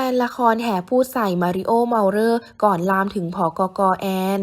ฟนละครแห่พูดใส่มาริโอเมาเรอร์ก่อนลามถึงผอกกแอน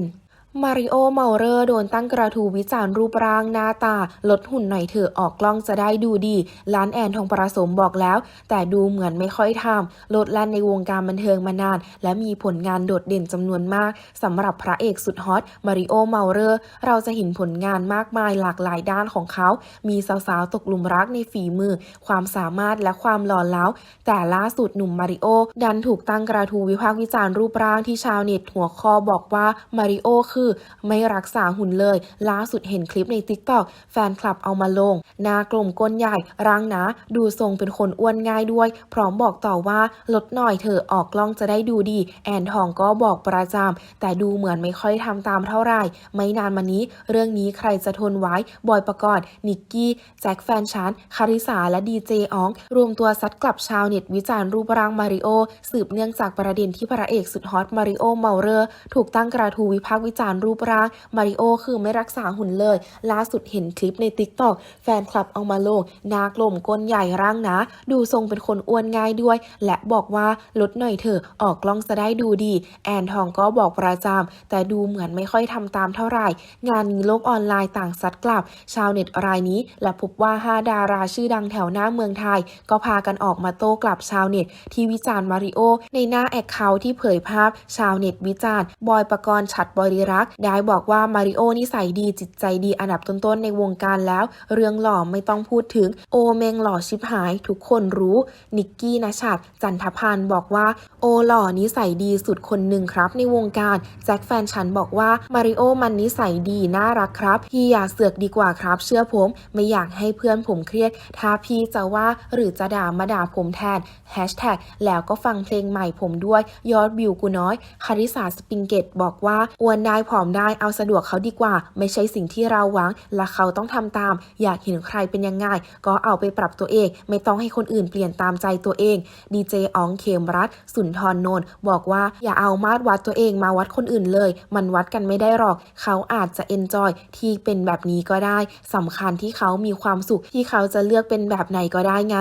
มาริโอ เมาเรอร์ โดนตั้งกระทู้วิจารณ์รูปร่างหน้าตา ลดหุ่นหน่อยเถอะออกกล้องจะได้ดูดี ร้านแอนทองประสมบอกแล้ว แต่ดูเหมือนไม่ค่อยทำลดแล่นในวงการบันเทิงมานาน และมีผลงานโดดเด่นจำนวนมากสำหรับพระเอกสุดฮอตมาริโอ เมาเรอร์ เราจะเห็นผลงานมากมายหลากหลายด้านของเขา มีสาวๆ ตกหลุมรักในฝีมือ ความสามารถและความหล่อเหลาแต่ล่าสุดหนุ่มมาริโอดันถูกตั้งกระทู้วิพากษ์วิจารณ์รูปร่างที่ชาวเน็ตหัวข้อบอกว่ามาริโอคือไม่รักษาหุ่นเลย ล่าสุดเห็นคลิปในติ๊กต็อกแฟนคลับเอามาลง หน้ากลมก้นใหญ่ร่างหนาดูทรงเป็นคนอ้วนง่ายด้วย พร้อมบอกต่อว่าลดหน่อยเถอะออกกล้องจะได้ดูดี แอนทองก็บอกประจำแต่ดูเหมือนไม่ค่อยทำตามเท่าไหร่ ไม่นานมานี้ เรื่องนี้ใครจะทนไว้บอยประกอบนิกกี้ แจ็คแฟนฉันคาริสาและดีเจออง รวมตัวซัดกลับชาวเน็ตวิจารณ์รูปร่างมาริโอสืบเนื่องจากประเด็นที่พระเอกสุดฮอตมาริโอเมาเรอร์ถูกตั้งกระทู้วิพากษ์วิจารณ์รูปร่างมาริโอคือไม่รักษาหุ่นเลย ล่าสุดเห็นคลิปในติ๊กต็อกแฟนคลับเอามาลงหนากลมก้นใหญ่ร่างนาดูทรงเป็นคนอ้วนง่ายด้วย และบอกว่าลดหน่อยเถอะออกกล้องจะได้ดูดี แอนทองก็บอกประจำแต่ดูเหมือนไม่ค่อยทำตามเท่าไหร่ งานนี้โลกออนไลน์ต่างซัดกลับ ชาวเน็ตรายนี้ และพบว่า 5 ดาราชื่อดังแถวหน้าเมืองไทย ก็พากันออกมาโต้กลับชาวเน็ต ที่วิจารณ์มาริโอในหน้าแอคเคาท์ที่เผยภาพ ชาวเน็ตวิจารณ์บอยประกรณ์ฉัดบริรักษ์ได้บอกว่ามาริโอนิสัยดีจิตใจดีอันดับต้นๆในวงการแล้ว เรื่องหล่อไม่ต้องพูดถึง โอเมงหล่อชิบหาย ทุกคนรู้ นิกกี้นะชัดจันทพันธ์บอกว่า โอหล่อนิสัยดีสุดคนหนึ่งครับ ในวงการแจ็คแฟนฉันบอกว่ามาริโอมันนิสัยดีน่ารักครับ พี่อย่าเสือกดีกว่าครับ เชื่อผม ไม่อยากให้เพื่อนผมเครียด ถ้าพี่จะว่าหรือจะด่ามาด่าผมแทนแฮชแท็กแล้วก็ฟังเพลงใหม่ผมด้วยยอดวิวกูน้อยคาริสาสปริงเกตบอกว่าอ้วนได้ผอมได้เอาสะดวกเขาดีกว่า ไม่ใช่สิ่งที่เราหวัง และเขาต้องทำตาม อยากเห็นใครเป็นยังไงก็เอาไปปรับตัวเอง ไม่ต้องให้คนอื่นเปลี่ยนตามใจตัวเองดีเจอองเคมรัตสุนทรนนท์บอกว่าอย่าเอามาตรวัดตัวเองมาวัดคนอื่นเลย มันวัดกันไม่ได้หรอก เขาอาจจะเอนจอยที่เป็นแบบนี้ก็ได้สำคัญที่เขามีความสุขที่เขาจะเลือกเป็นแบบไหนก็ได้ไง